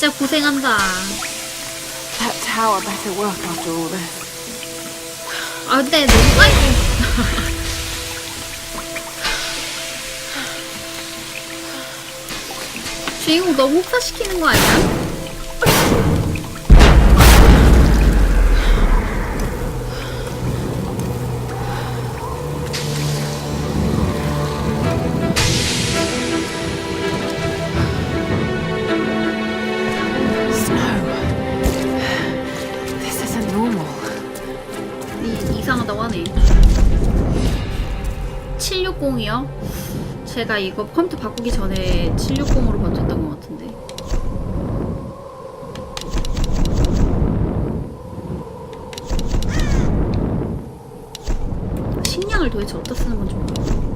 네, 1080이에요. 진짜 고생한다. That tower better work after all this. 아, 근데 너무 아이고. 주인공 너무 혹사시키는 거 아니야? 이, 이상하다고 하네. 760이요? 제가 이거 컴퓨터 바꾸기 전에 760으로 번졌던 것 같은데. 식량을 도대체 어디다 쓰는 건지 모르겠어.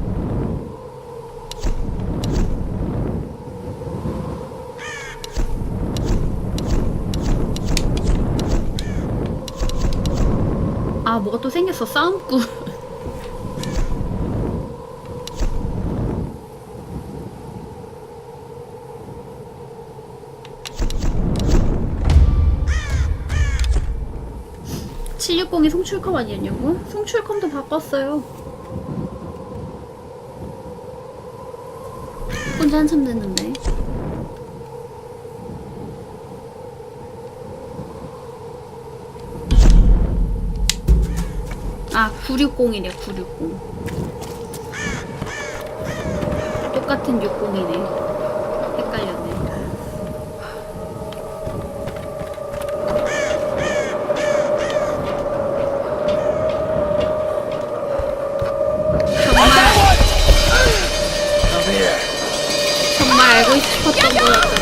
아, 뭐가 또 생겼어. 싸움꾼. (760이) 송출컴 아니었냐고? 송출컴도 바꿨어요 혼자 한참 됐는데 아 960이래 960 똑같은 60이네. 헷갈렸네. 정말 정말 알고 싶었던 거였다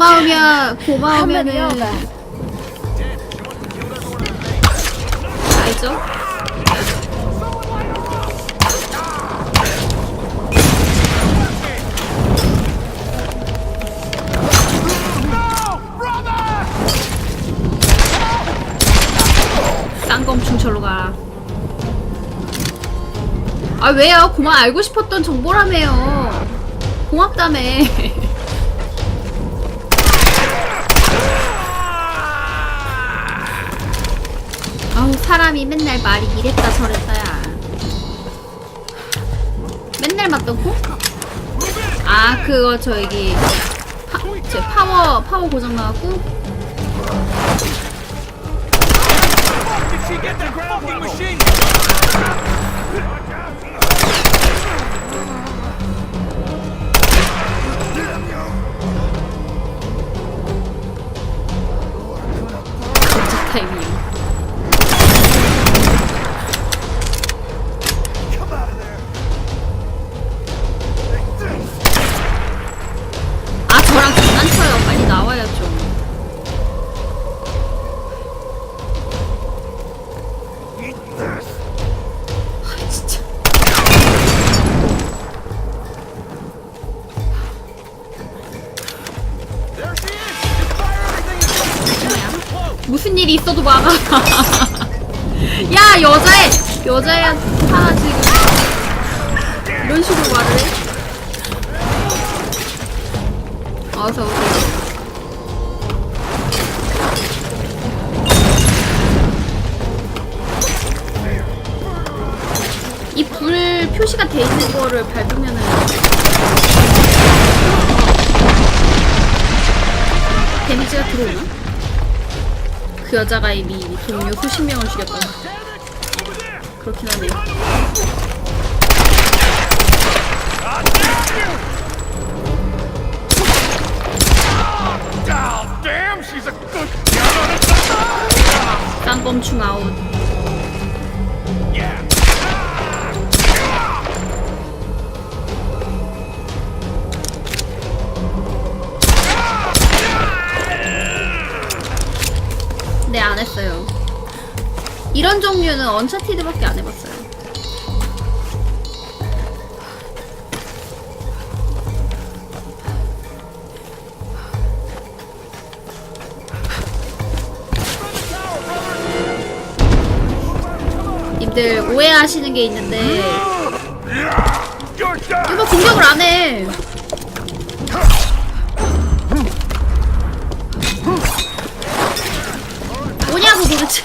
고마우면 고마우면은 알죠? 쌍검충 절로 가라. 아 왜요? 고마 알고 싶었던 정보라며요. 고맙다며. 사람이 맨날 말이 이랬다 저랬다야. 맨날 맞던 코? 아 그거 저기 파, 저 파워 파워 고장 나갖고 막아. 야 여자애 여자애 하나 지금 이런 식으로 말을 해? 어서 오세요. 이 불 표시가 돼 있는 거를 밟으면은 데미지가 들어오나? 그 여자가 이미 동료 수십 명을 죽였다. 그렇긴 하네요. 쌍검충 아웃. 이유는 언차티드밖에 안 해봤어요. 님들 오해하시는 게 있는데 음. 이거 공격을 안 해.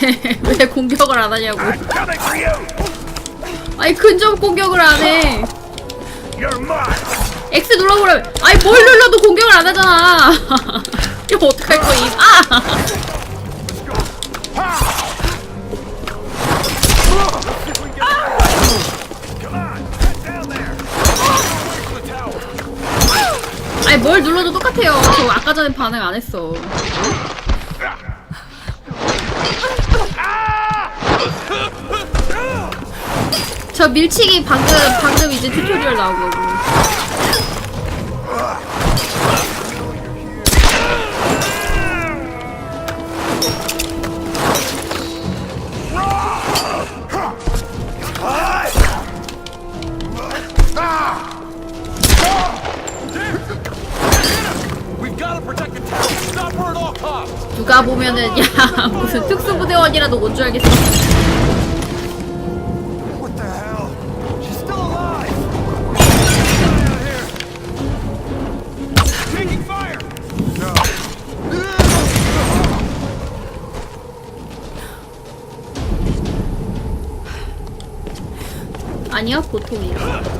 왜 공격을 안 하냐고. 아니 근접 공격을 안 해. X 눌러보라면 아니 뭘 눌러도 공격을 안 하잖아. 이거 어떡할 거임? 아! 아니 뭘 눌러도 똑같아요. 저 아까 전에 반응 안 했어. 저 밀치기 방금 방금 이제 튜토리얼 나온 거고. 누가 보면은 야 무슨 특수부대원이라도 온 줄 알겠어. 아니야 보통이야.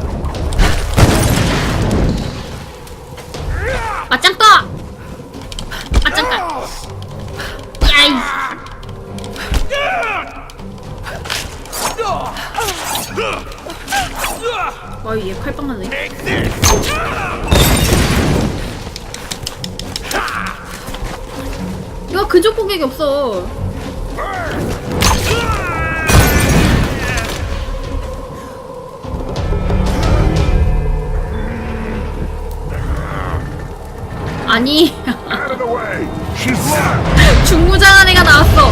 아니 Out of the way! She's locked! 중무장한 애가 나왔어.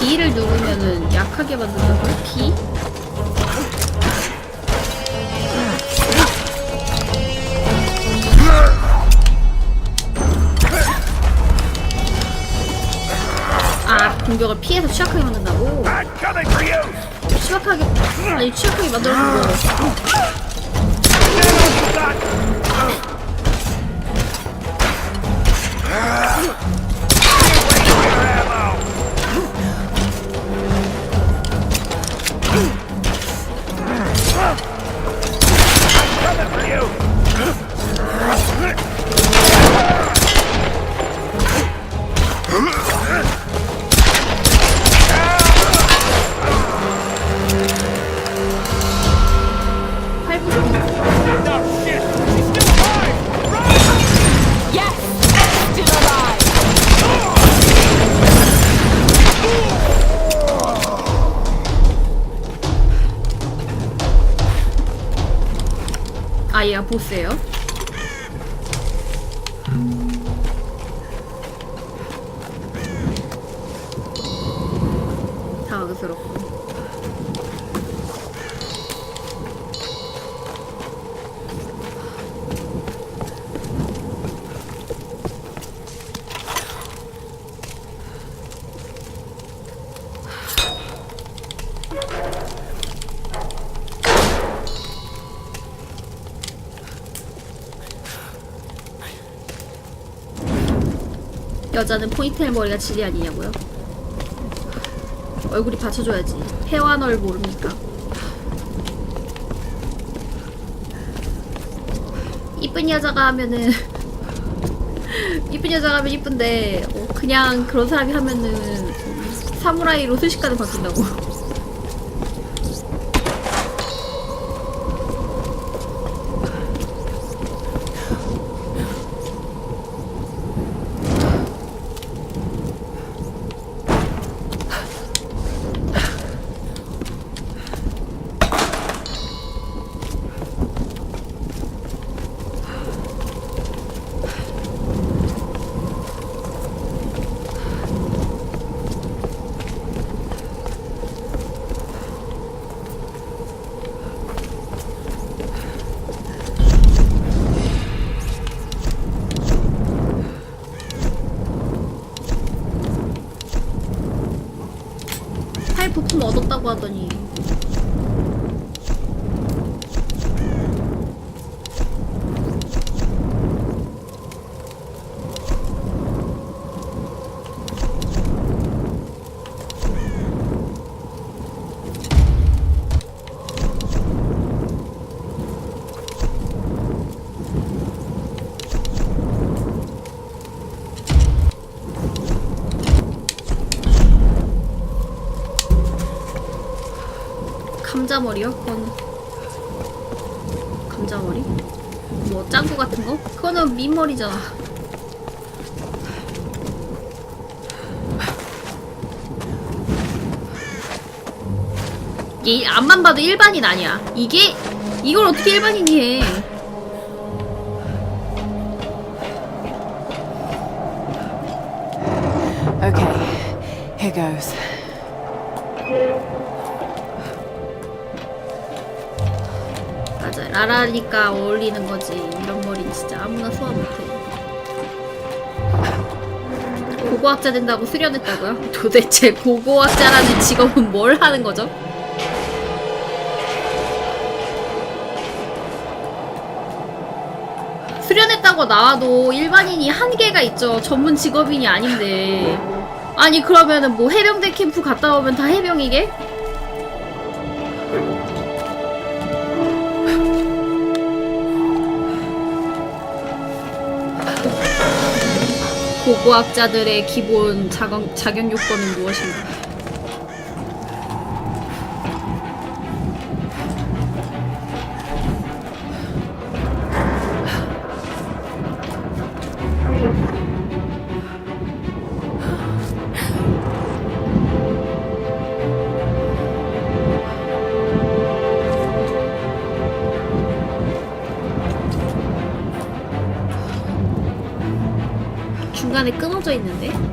B를 누르면은 약하게 만든다고? B? 아 공격을 피해서 취약하게 만든다고? 취약하게 아니 취약하게 만들어주고 여자는 포인트의 머리가 진리 아니냐고요? 얼굴이 받쳐줘야지. 회화널 모릅니까? 이쁜 여자가 하면은 이쁜 여자가 하면 이쁜데 어, 그냥 그런 사람이 하면은 사무라이로 순식간에 바뀐다고. 품 얻었다고 하더니. 감자머리요? 그건 감자머리? 뭐 짱구 같은 거? 그거는 민머리잖아. 이게 앞만 봐도 일반인 아니야. 이게 이걸 어떻게 일반인이 해? Okay, here goes. 맞아. 라라니까 어울리는 거지. 이런 머리는 진짜 아무나 소화 못해. 고고학자 된다고 수련했다고요? 도대체 고고학자라는 직업은 뭘 하는 거죠? 수련했다고 나와도 일반인이 한계가 있죠. 전문 직업인이 아닌데. 아니 그러면은 뭐 해병대 캠프 갔다 오면 다 해병이게? 고고학자들의 기본 자격, 자격 요건은 무엇인가? 끊어져 있는데?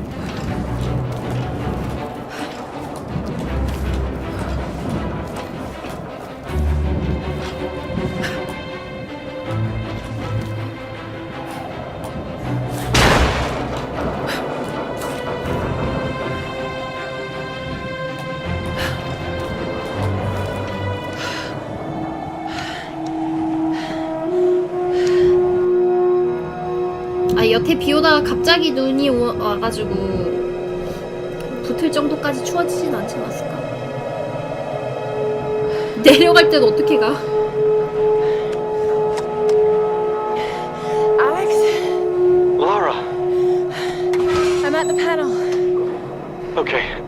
오다가 갑자기 눈이 오- 와가지고 붙을 정도까지 추워지진 않지 않았을까? 내려갈 땐 어떻게 가? Alex, Lara! I'm at the panel. Okay.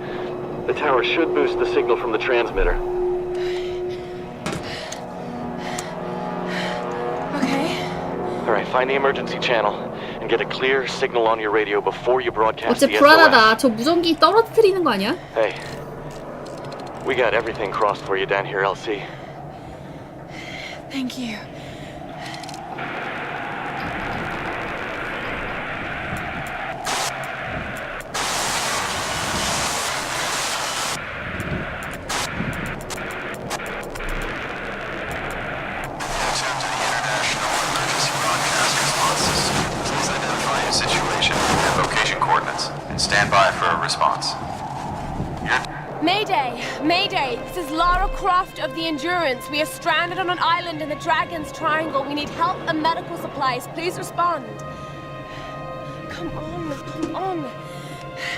The tower should boost the signal from the transmitter. Okay. Alright, find the emergency channel and get a clear signal on your radio before you broadcast 어째 the SOS. 불안하다. 저 무전기 떨어뜨리는 거 아니야? Hey. We got everything crossed for you down here, LC. Thank you. Stand by for a response. Your Mayday! Mayday! This is Lara Croft of the Endurance. We are stranded on an island in the Dragon's Triangle. We need help and medical supplies. Please respond. Come on, come on.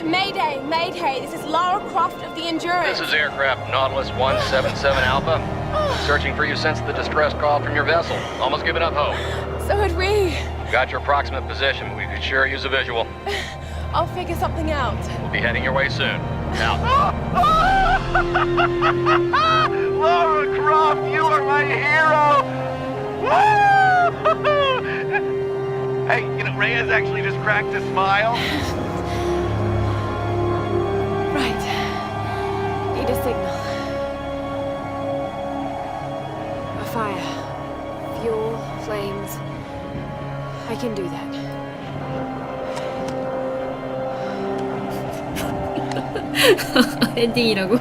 Mayday! Mayday! This is Lara Croft of the Endurance. This is aircraft Nautilus 177 Alpha. Searching for you since the distress call from your vessel. Almost given up hope. So had we. Got your approximate position. We could sure use a visual. I'll figure something out. We'll be heading your way soon. Out. Laura Croft, you are my hero! Hey, you know, Reyes actually just cracked a smile. Right. Need a signal. A fire. Fuel, flames. I can do that. 엔딩이라고?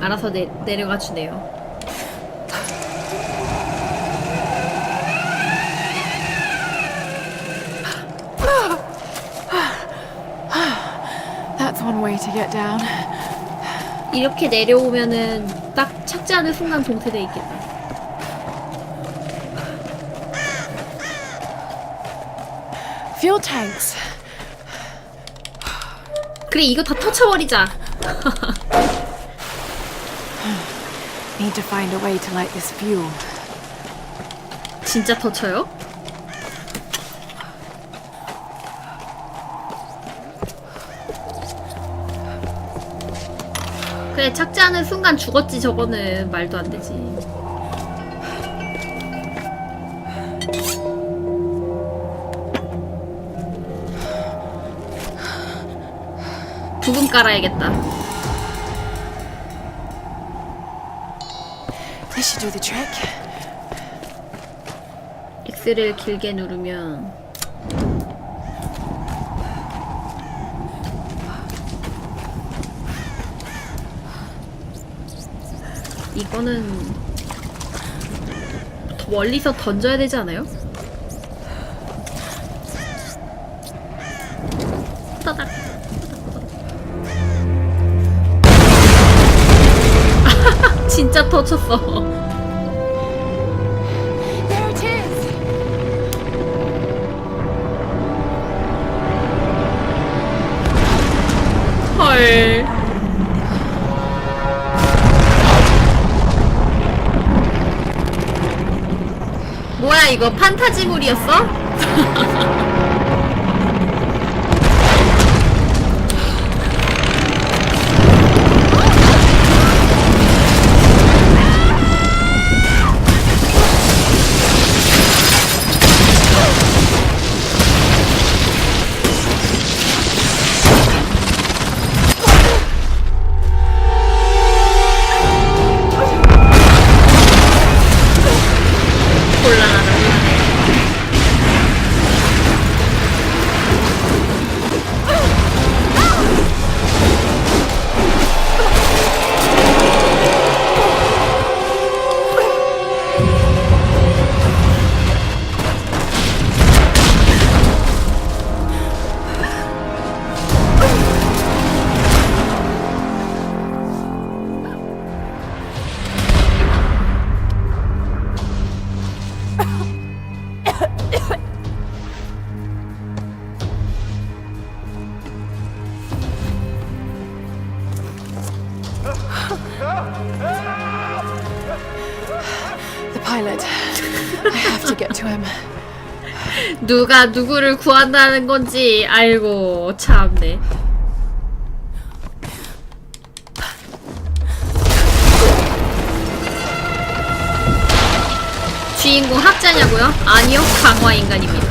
알아서 내, 내려가 주네요. long way to get down. 이렇게 내려오면은 딱 않은 순간 봉쇄돼 있겠다. Fuel tanks. 그래 이거 다 터쳐버리자. Need to find a way to light this fuel. 진짜 터쳐요? 그래 않은 순간 죽었지 저거는 말도 안 되지. 부금 깔아야겠다. This should do the trick. X를 길게 누르면 이거는 더 멀리서 던져야 되지 않아요? 이거 판타지물이었어? 누가 누구를 구한다는 건지 알고 참네. 주인공 학자냐고요? 아니요, 강화 인간입니다.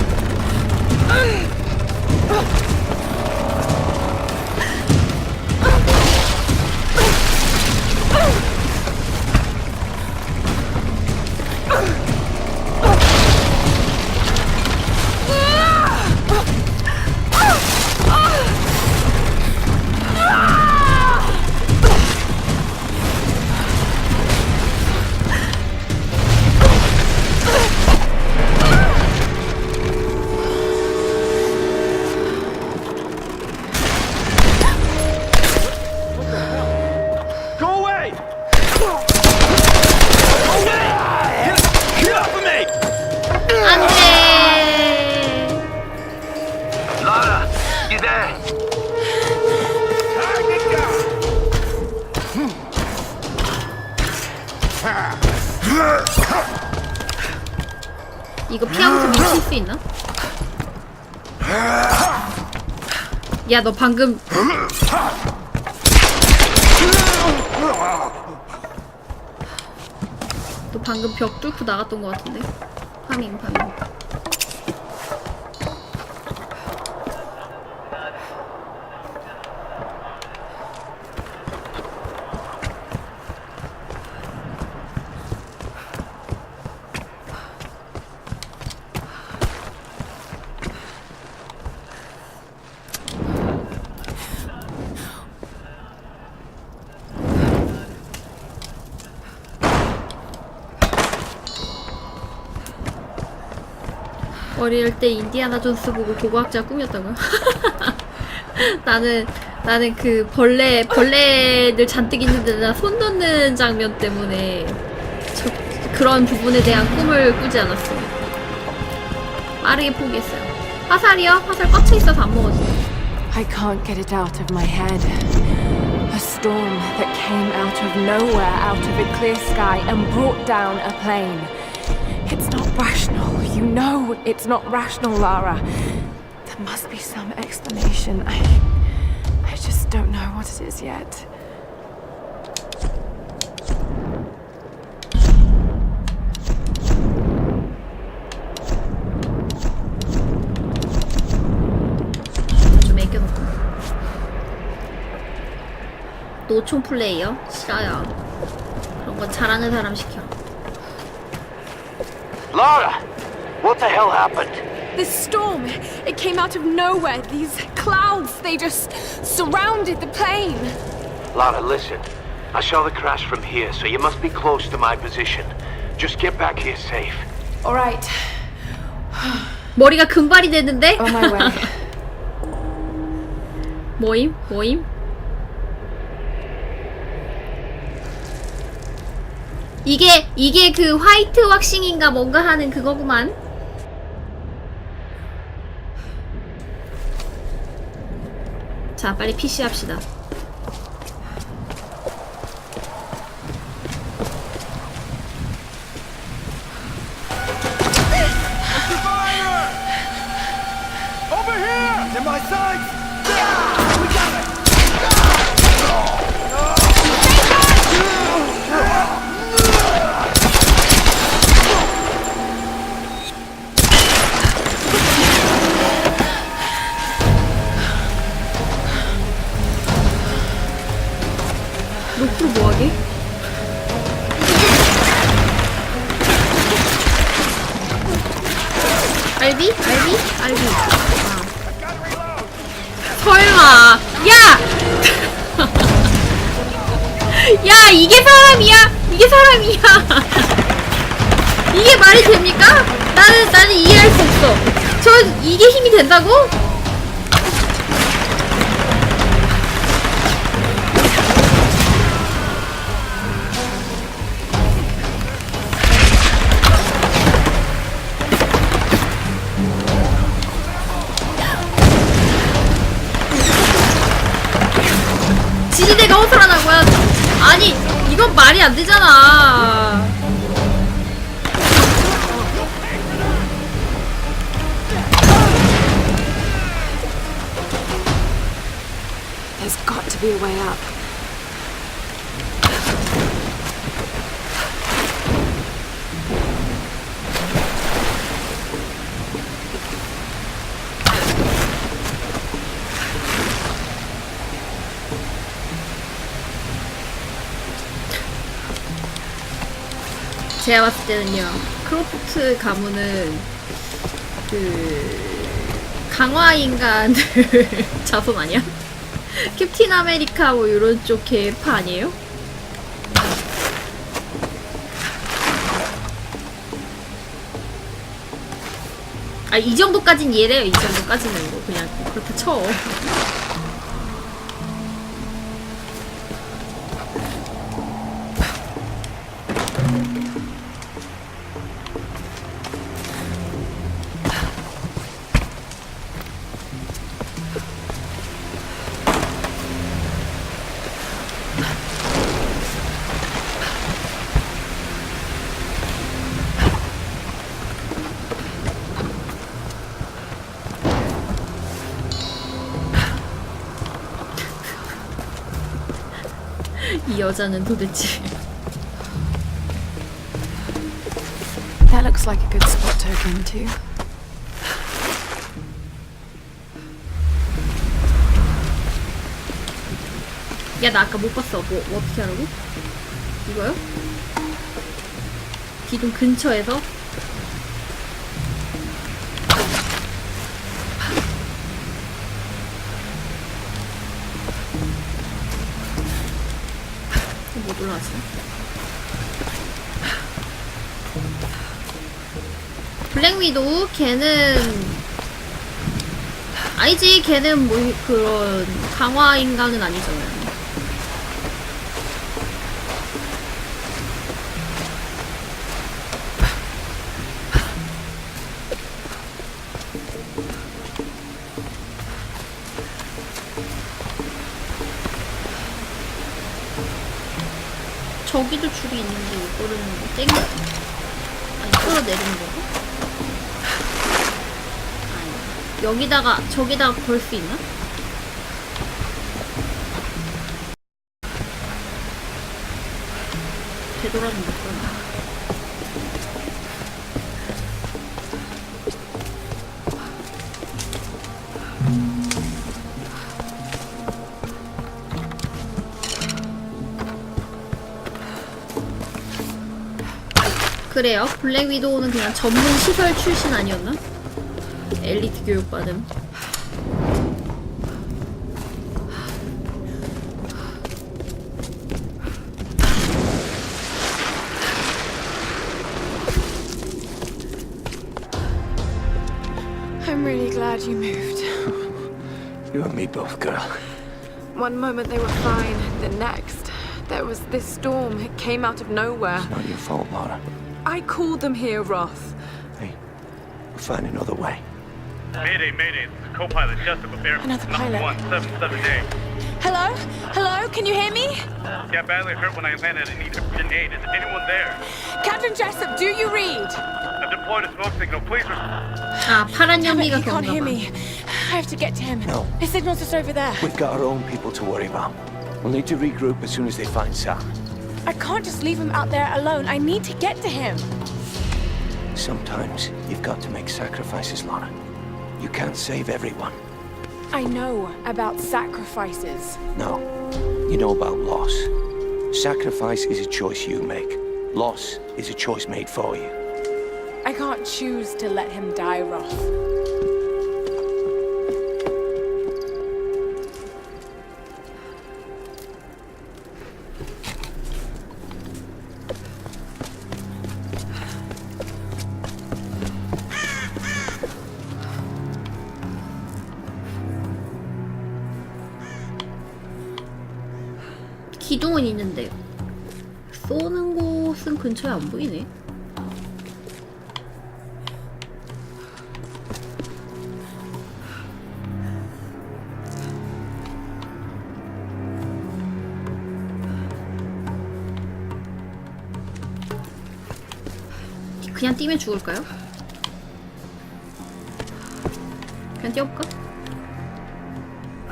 야, 너 방금 너 방금 벽 뚫고 나갔던 것 같은데? 파밍, 파밍. 어릴 때 인디아나 존스 보고 고고학자 꿈이었다고요? 나는 나는 그 벌레 벌레들 잔뜩 있는데 나 손 넣는 장면 때문에 저, 그런 부분에 대한 꿈을 꾸지 않았어. 빠르게 포기했어요. 화살이요? 화살 꽉 차 있어서 안 먹어지네. I can't get it out of my head. A storm that came out of nowhere, out of a clear sky, and brought down a plane. It's not rational. You know it's not rational, Lara. There must be some explanation. I. I just don't know what it is yet. 좀 애껴놓고. 노총 플레이요? 싫어요. 그런 건 잘하는 사람 시켜. Lara! What the hell happened? This storm, it came out of nowhere. These clouds, they just surrounded the plane. Lara, listen. I saw the crash from here, so you must be close to my position. Just get back here safe. All right, 머리가 금발이 됐는데? on my way. 모임? 모임? 이게 이게 그 화이트 왁싱인가 뭔가 하는 그거구만. 자, 빨리 PC 합시다. 알비? 알비? 알비. 아. 설마. 야! 야, 이게 사람이야? 이게 사람이야? 이게 말이 됩니까? 나는, 나는 이해할 수 없어. 저, 이게 힘이 된다고? 이건 말이 안 되잖아. 제가 봤을 때는요. 크로프트 가문은 그 강화 인간들 자손 아니야? 캡틴 아메리카 뭐 이런 쪽 계파 아니에요? 아 이 정도까진 이해돼요. 이 정도까지는 뭐 그냥 그렇게 쳐. 여자는 도대체 That looks like a good spot to go into. 야 나 아까 못 봤어 뭐, 뭐 어떻게 하라고? 이거요? 기둥 근처에서 못 올라가지 블랙 위도우 걔는 아니지 걔는 뭐 그런 강화 인간은 아니잖아요. 저기도 줄이 있는데 이거를 땡겨 아니 끌어내리는 거고? 아니 여기다가 저기다가 걸 수 있나? 되돌아는 못 그래요. 블랙 위도우는 그냥 전문 시설 출신 아니었나? 엘리트 교육받은. I'm really glad you moved. You and me both, girl. One moment they were fine, the next, there was this storm. It came out of nowhere. Not your fault, Laura. I called them here, Roth. Hey, we'll find another way. Mayday, mayday. This is co-pilot Jessup of Air Another Force pilot. Number 177A. Hello? Hello? Can you hear me? Got badly hurt when I landed and need urgent aid. Is anyone there? Captain Jessup, do you read? I've deployed a smoke signal. Please respond. 아 파란 Damn it, 연기가 he can't 그런가 hear 봐. me. I have to get to him. No. His signal's just over there. We've got our own people to worry about. We'll need to regroup as soon as they find Sam. I can't just leave him out there alone. I need to get to him. Sometimes you've got to make sacrifices, Lana. You can't save everyone. I know about sacrifices. No. You know about loss. Sacrifice is a choice you make. Loss is a choice made for you. I can't choose to let him die, Roth. 그냥 뛰면 죽을까요? 그냥 뛰어볼까?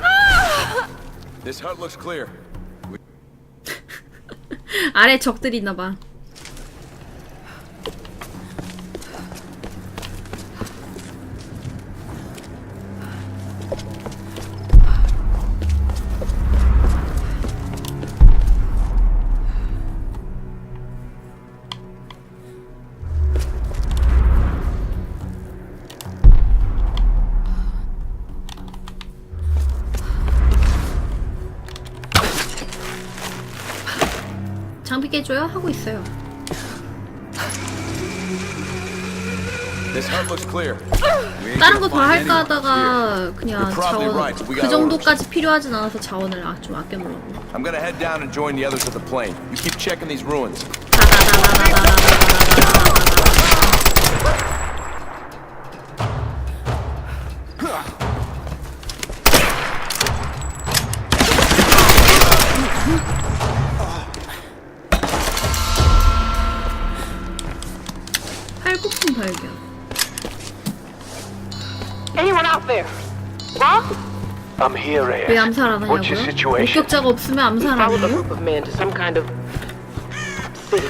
아래 적들이 있나봐. 하고 있어요. This looks clear. 다른 거 더 할까. 하다가 그냥 자원 right. 그 정도까지 필요하진 않아서 자원을 아, 좀 아껴 놓으려고. I'm gonna head down and join the others at the plane. You keep checking these ruins. I'm here, 왜 Reyes. 암살 안 What's your 하냐고요? situation? 목격자가 없으면 암살 안 followed a 해요? group of men to some kind of city.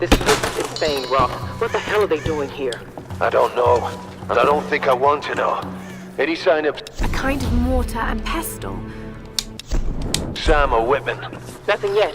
This place is insane, Roth. What the hell are they doing here? I don't know. And I don't think I want to know. Any sign of A kind of mortar and pestle. Sam or Whitman? Nothing yet.